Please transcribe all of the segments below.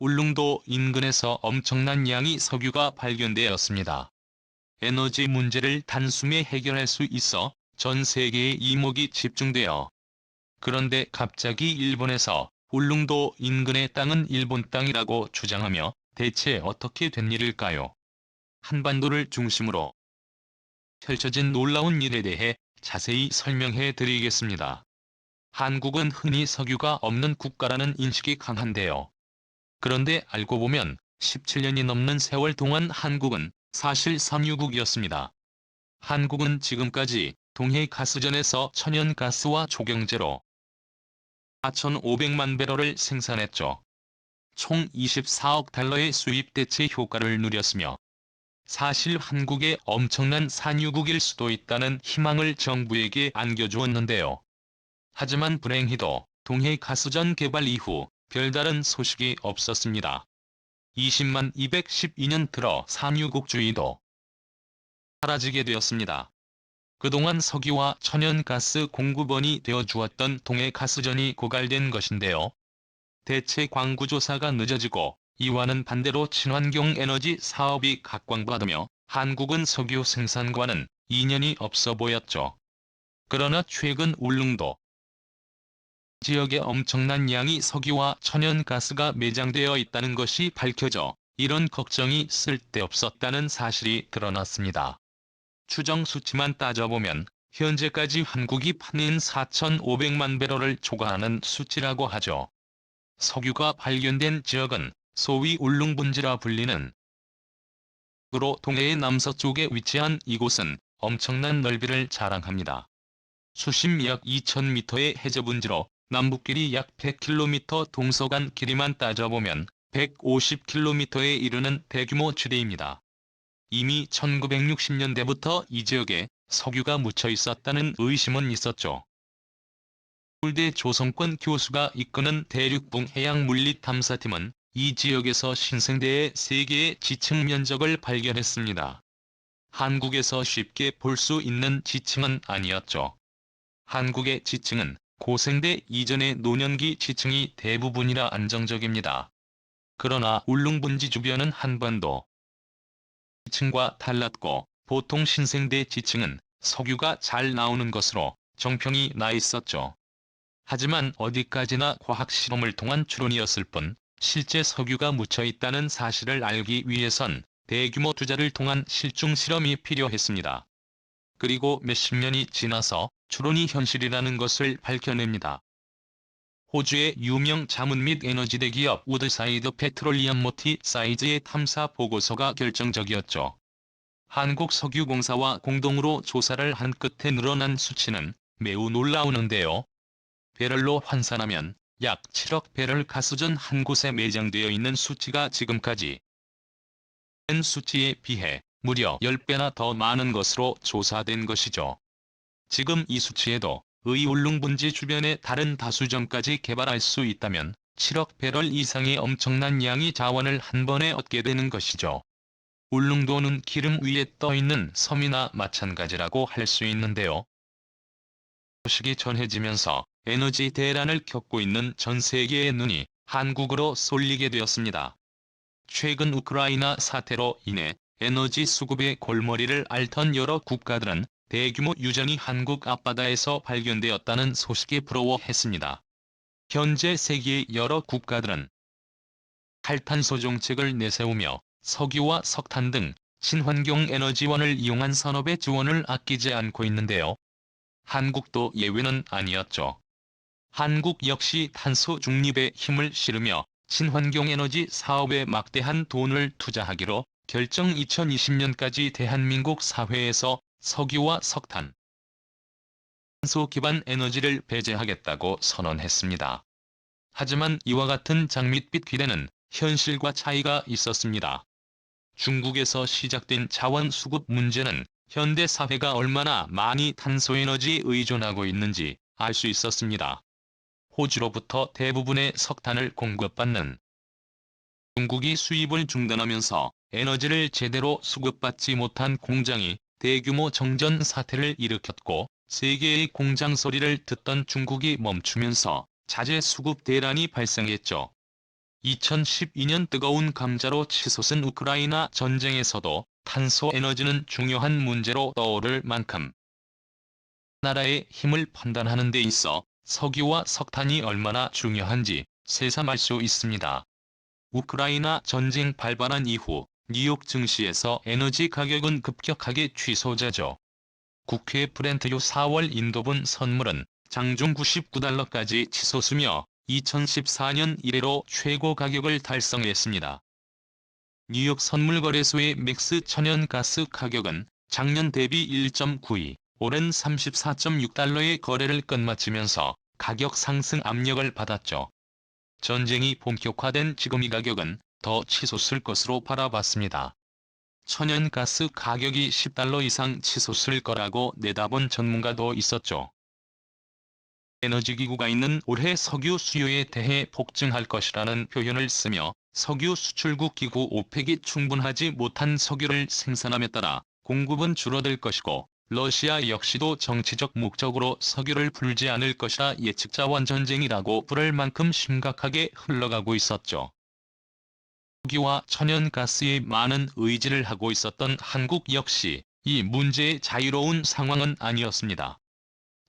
울릉도 인근에서 엄청난 양의 석유가 발견되었습니다. 에너지 문제를 단숨에 해결할 수 있어 전 세계의 이목이 집중되어 그런데 갑자기 일본에서 울릉도 인근의 땅은 일본 땅이라고 주장하며 대체 어떻게 된 일일까요? 한반도를 중심으로 펼쳐진 놀라운 일에 대해 자세히 설명해 드리겠습니다. 한국은 흔히 석유가 없는 국가라는 인식이 강한데요. 그런데 알고 보면 17년이 넘는 세월 동안 한국은 사실 산유국이었습니다. 한국은 지금까지 동해 가스전에서 천연가스와 조경제로 4,500만 배럴을 생산했죠. 총 24억 달러의 수입 대체 효과를 누렸으며 사실 한국의 엄청난 산유국일 수도 있다는 희망을 정부에게 안겨주었는데요. 하지만 불행히도 동해 가스전 개발 이후 별다른 소식이 없었습니다. 20만 212년 들어 산유국주의도 사라지게 되었습니다. 그동안 석유와 천연가스 공급원이 되어 주었던 동해 가스전이 고갈된 것인데요. 대체 광구조사가 늦어지고 이와는 반대로 친환경 에너지 사업이 각광받으며 한국은 석유 생산과는 인연이 없어 보였죠. 그러나 최근 울릉도 지역에 엄청난 양의 석유와 천연가스가 매장되어 있다는 것이 밝혀져 이런 걱정이 쓸데없었다는 사실이 드러났습니다. 추정 수치만 따져보면 현재까지 한국이 파낸 4,500만 배럴을 초과하는 수치라고 하죠. 석유가 발견된 지역은 소위 울릉분지라 불리는 으로 동해의 남서쪽에 위치한 이곳은 엄청난 넓이를 자랑합니다. 수심 약 2000m의 해저분지로 남북길이 약 100km 동서간 길이만 따져보면 150km에 이르는 대규모 지대입니다. 이미 1960년대부터 이 지역에 석유가 묻혀 있었다는 의심은 있었죠. 서울대 조성권 교수가 이끄는 대륙붕 해양물리 탐사팀은 이 지역에서 신생대의 3개의 지층 면적을 발견했습니다. 한국에서 쉽게 볼 수 있는 지층은 아니었죠. 한국의 지층은 고생대 이전의 노년기 지층이 대부분이라 안정적입니다. 그러나 울릉분지 주변은 한반도 지층과 달랐고 보통 신생대 지층은 석유가 잘 나오는 것으로 정평이 나 있었죠. 하지만 어디까지나 과학실험을 통한 추론이었을 뿐 실제 석유가 묻혀 있다는 사실을 알기 위해선 대규모 투자를 통한 실증 실험이 필요했습니다. 그리고 몇십 년이 지나서 추론이 현실이라는 것을 밝혀냅니다. 호주의 유명 자문 및 에너지 대 기업 우드사이드 페트롤리엄 모티 사이즈의 탐사 보고서가 결정적이었죠. 한국석유공사와 공동으로 조사를 한 끝에 늘어난 수치는 매우 놀라우는데요. 배럴로 환산하면 약 7억 배럴 가스전 한 곳에 매장되어 있는 수치가 지금까지 현 수치에 비해 무려 10배나 더 많은 것으로 조사된 것이죠. 지금 이 수치에도 의 울릉분지 주변의 다른 다수점까지 개발할 수 있다면 7억 배럴 이상의 엄청난 양의 자원을 한 번에 얻게 되는 것이죠. 울릉도는 기름 위에 떠있는 섬이나 마찬가지라고 할 수 있는데요. 소식이 전해지면서 에너지 대란을 겪고 있는 전 세계의 눈이 한국으로 쏠리게 되었습니다. 최근 우크라이나 사태로 인해 에너지 수급의 골머리를 앓던 여러 국가들은 대규모 유전이 한국 앞바다에서 발견되었다는 소식에 부러워했습니다. 현재 세계의 여러 국가들은 탈탄소 정책을 내세우며 석유와 석탄 등 친환경 에너지원을 이용한 산업의 지원을 아끼지 않고 있는데요. 한국도 예외는 아니었죠. 한국 역시 탄소 중립에 힘을 실으며 친환경 에너지 사업에 막대한 돈을 투자하기로 결정 2020년까지 대한민국 사회에서 석유와 석탄, 탄소 기반 에너지를 배제하겠다고 선언했습니다. 하지만 이와 같은 장밋빛 기대는 현실과 차이가 있었습니다. 중국에서 시작된 자원 수급 문제는 현대 사회가 얼마나 많이 탄소에너지에 의존하고 있는지 알 수 있었습니다. 호주로부터 대부분의 석탄을 공급받는 중국이 수입을 중단하면서 에너지를 제대로 수급받지 못한 공장이 대규모 정전 사태를 일으켰고 세계의 공장 소리를 듣던 중국이 멈추면서 자재 수급 대란이 발생했죠. 2012년 뜨거운 감자로 치솟은 우크라이나 전쟁에서도 탄소 에너지는 중요한 문제로 떠오를 만큼 나라의 힘을 판단하는 데 있어 석유와 석탄이 얼마나 중요한지 새삼 알 수 있습니다. 우크라이나 전쟁 발발한 이후 뉴욕 증시에서 에너지 가격은 급격하게 취소되죠. 국회 브렌트유 4월 인도분 선물은 장중 99달러까지 치솟으며 2014년 이래로 최고 가격을 달성했습니다. 뉴욕 선물거래소의 맥스 천연가스 가격은 작년 대비 1.92, 올해는 34.6달러의 거래를 끝마치면서 가격 상승 압력을 받았죠. 전쟁이 본격화된 지금 이 가격은 더 치솟을 것으로 바라봤습니다. 천연가스 가격이 10달러 이상 치솟을 거라고 내다본 전문가도 있었죠. 에너지기구가 있는 올해 석유 수요에 대해 폭증할 것이라는 표현을 쓰며 석유 수출국 기구 오펙이 충분하지 못한 석유를 생산함에 따라 공급은 줄어들 것이고 러시아 역시도 정치적 목적으로 석유를 풀지 않을 것이라 예측 자원 전쟁이라고 부를 만큼 심각하게 흘러가고 있었죠. 석유와 천연가스에 많은 의지를 하고 있었던 한국 역시 이 문제의 자유로운 상황은 아니었습니다.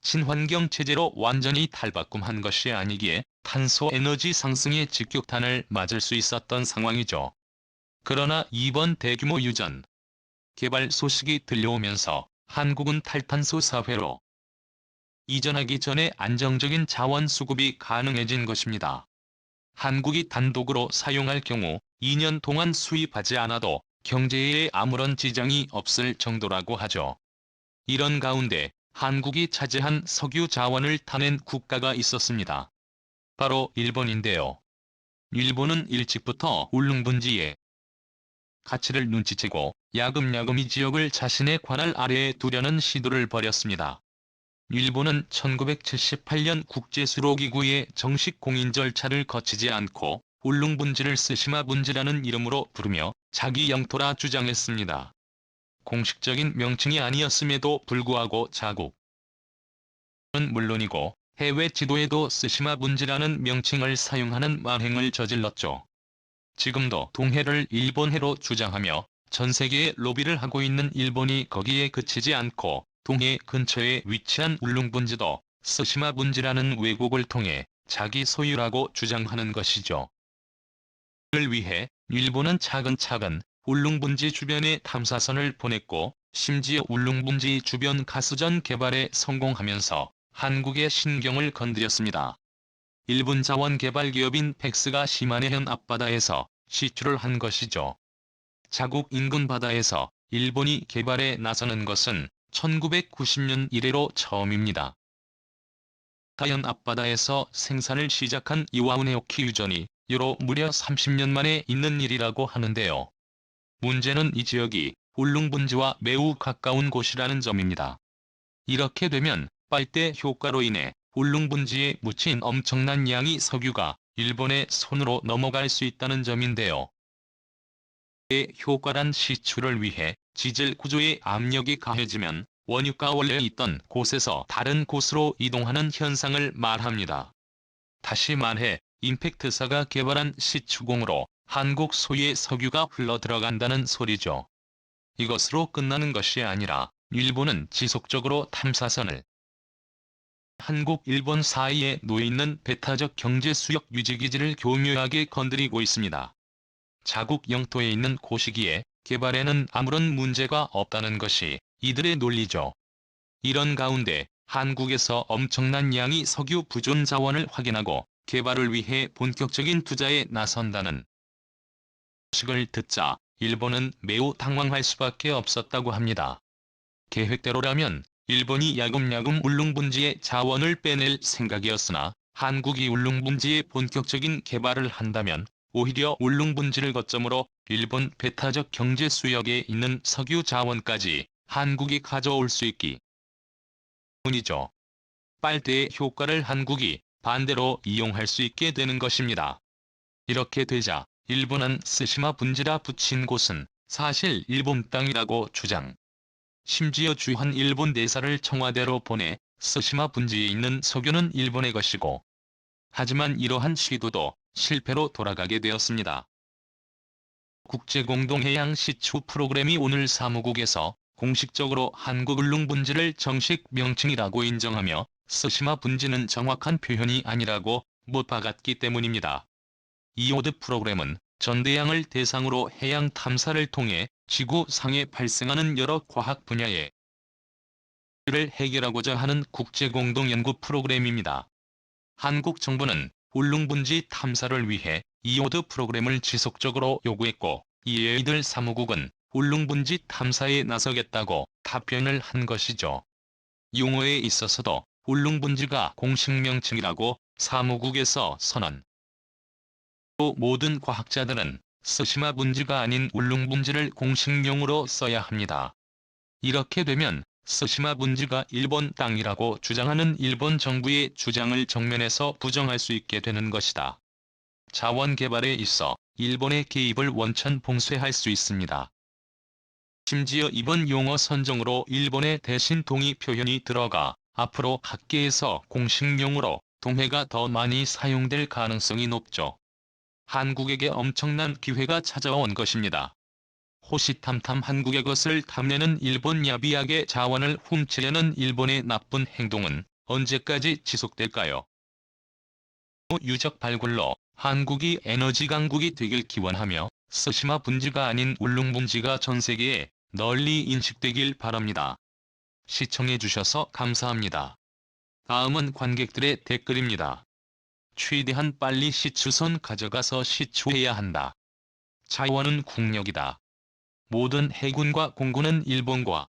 친환경 체제로 완전히 탈바꿈한 것이 아니기에 탄소 에너지 상승의 직격탄을 맞을 수 있었던 상황이죠. 그러나 이번 대규모 유전 개발 소식이 들려오면서 한국은 탈탄소 사회로 이전하기 전에 안정적인 자원 수급이 가능해진 것입니다. 한국이 단독으로 사용할 경우 2년 동안 수입하지 않아도 경제에 아무런 지장이 없을 정도라고 하죠. 이런 가운데 한국이 차지한 석유 자원을 타낸 국가가 있었습니다. 바로 일본인데요. 일본은 일찍부터 울릉분지에 가치를 눈치채고 야금야금 이 지역을 자신의 관할 아래에 두려는 시도를 벌였습니다. 일본은 1978년 국제수로기구의 정식 공인 절차를 거치지 않고 울릉분지를 스시마 분지라는 이름으로 부르며 자기 영토라 주장했습니다. 공식적인 명칭이 아니었음에도 불구하고 자국은 물론이고 해외 지도에도 스시마 분지라는 명칭을 사용하는 만행을 저질렀죠. 지금도 동해를 일본해로 주장하며 전 세계에 로비를 하고 있는 일본이 거기에 그치지 않고 동해 근처에 위치한 울릉분지도 스시마 분지라는 왜곡을 통해 자기 소유라고 주장하는 것이죠. 을 위해 일본은 차근차근 울릉분지 주변에 탐사선을 보냈고 심지어 울릉분지 주변 가수전 개발에 성공하면서 한국의 신경을 건드렸습니다. 일본 자원 개발 기업인 펙스가 시마네현 앞바다에서 시추를 한 것이죠. 자국 인근 바다에서 일본이 개발에 나서는 것은 1990년 이래로 처음입니다. 가현 앞바다에서 생산을 시작한 이와우네오키 유전이 유로 무려 30년 만에 있는 일이라고 하는데요. 문제는 이 지역이 울릉분지와 매우 가까운 곳이라는 점입니다. 이렇게 되면 빨대 효과로 인해 울릉분지에 묻힌 엄청난 양의 석유가 일본의 손으로 넘어갈 수 있다는 점인데요. 의 효과란 시추를 위해 지질 구조의 압력이 가해지면 원유가 원래 있던 곳에서 다른 곳으로 이동하는 현상을 말합니다. 다시 말해 임팩트사가 개발한 시추공으로 한국 소유의 석유가 흘러 들어간다는 소리죠. 이것으로 끝나는 것이 아니라 일본은 지속적으로 탐사선을 한국, 일본 사이에 놓여있는 배타적 경제 수역 유지기지를 교묘하게 건드리고 있습니다. 자국 영토에 있는 고시기에 개발에는 아무런 문제가 없다는 것이 이들의 논리죠. 이런 가운데 한국에서 엄청난 양의 석유 부존 자원을 확인하고 개발을 위해 본격적인 투자에 나선다는 소식을 듣자 일본은 매우 당황할 수밖에 없었다고 합니다. 계획대로라면 일본이 야금야금 울릉분지의 자원을 빼낼 생각이었으나 한국이 울릉분지의 본격적인 개발을 한다면 오히려 울릉분지를 거점으로 일본 배타적 경제 수역에 있는 석유 자원까지 한국이 가져올 수 있기 뿐이죠. 빨대의 효과를 한국이 반대로 이용할 수 있게 되는 것입니다. 이렇게 되자 일본은 스시마 분지라 붙인 곳은 사실 일본 땅이라고 주장. 심지어 주한 일본 대사를 청와대로 보내 스시마 분지에 있는 석유는 일본의 것이고 하지만 이러한 시도도 실패로 돌아가게 되었습니다. 국제공동해양 시추 프로그램이 오늘 사무국에서 공식적으로 한국 울릉 분지를 정식 명칭이라고 인정하며 스시마 분지는 정확한 표현이 아니라고 못 박았기 때문입니다. 이오드 프로그램은 전대양을 대상으로 해양 탐사를 통해 지구상에 발생하는 여러 과학 분야의 를 해결하고자 하는 국제공동연구 프로그램입니다. 한국 정부는 울릉분지 탐사를 위해 이오드 프로그램을 지속적으로 요구했고 이에 이들 사무국은 울릉분지 탐사에 나서겠다고 답변을 한 것이죠. 용어에 있어서도 울릉분지가 공식 명칭이라고 사무국에서 선언. 또 모든 과학자들은 스시마 분지가 아닌 울릉분지를 공식용으로 써야 합니다. 이렇게 되면 스시마 분지가 일본 땅이라고 주장하는 일본 정부의 주장을 정면에서 부정할 수 있게 되는 것이다. 자원 개발에 있어 일본의 개입을 원천 봉쇄할 수 있습니다. 심지어 이번 용어 선정으로 일본의 대신 동의 표현이 들어가 앞으로 학계에서 공식용어로 동해가 더 많이 사용될 가능성이 높죠. 한국에게 엄청난 기회가 찾아온 것입니다. 호시탐탐 한국의 것을 탐내는 일본 야비하게 자원을 훔치려는 일본의 나쁜 행동은 언제까지 지속될까요? 유적 발굴로 한국이 에너지 강국이 되길 기원하며 스시마 분지가 아닌 울릉분지가 전 세계에 널리 인식되길 바랍니다. 시청해주셔서 감사합니다. 다음은 관객들의 댓글입니다. 최대한 빨리 시추선 가져가서 시추해야 한다. 자원은 국력이다. 모든 해군과 공군은 일본과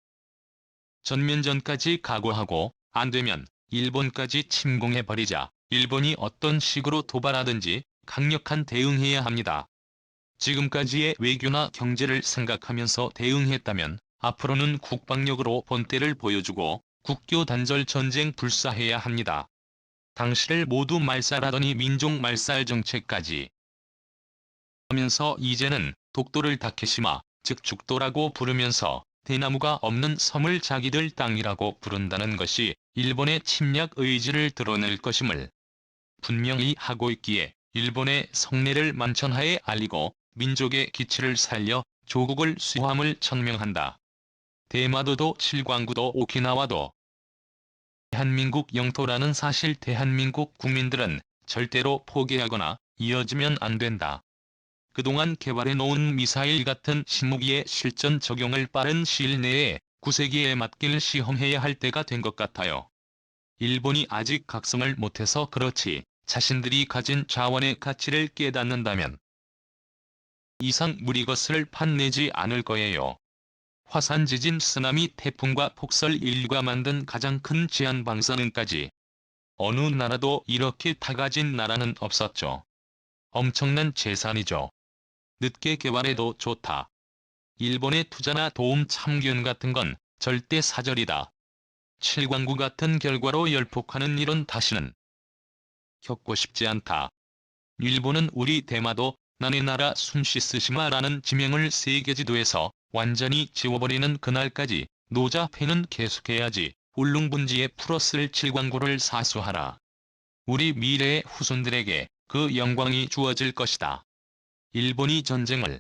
전면전까지 각오하고 안되면 일본까지 침공해버리자 일본이 어떤 식으로 도발하든지 강력한 대응해야 합니다. 지금까지의 외교나 경제를 생각하면서 대응했다면 앞으로는 국방력으로 본때를 보여주고 국교 단절 전쟁 불사해야 합니다. 당시를 모두 말살하더니 민족 말살 정책까지 하면서 이제는 독도를 다케시마, 즉 죽도라고 부르면서 대나무가 없는 섬을 자기들 땅이라고 부른다는 것이 일본의 침략 의지를 드러낼 것임을 분명히 하고 있기에 일본의 성내를 만천하에 알리고 민족의 기치를 살려 조국을 수함을 천명한다. 대마도도 칠광구도 오키나와도 대한민국 영토라는 사실 대한민국 국민들은 절대로 포기하거나 이어지면 안 된다. 그동안 개발해 놓은 미사일 같은 신무기의 실전 적용을 빠른 시일 내에 구세기에 맞길 시험해야 할 때가 된 것 같아요. 일본이 아직 각성을 못해서 그렇지 자신들이 가진 자원의 가치를 깨닫는다면 이상 무리 것을 판내지 않을 거예요. 화산 지진 쓰나미 태풍과 폭설 인류가 만든 가장 큰 제한 방사능까지 어느 나라도 이렇게 다 가진 나라는 없었죠. 엄청난 재산이죠. 늦게 개발해도 좋다. 일본의 투자나 도움 참견 같은 건 절대 사절이다. 칠광구 같은 결과로 열폭하는 일은 다시는 겪고 싶지 않다. 일본은 우리 대마도 난의 나라 순시스시마라는 지명을 세계 지도에서 완전히 지워버리는 그날까지 노자패는 계속해야지 울릉분지에 풀었을 칠광구를 사수하라. 우리 미래의 후손들에게 그 영광이 주어질 것이다. 일본이 전쟁을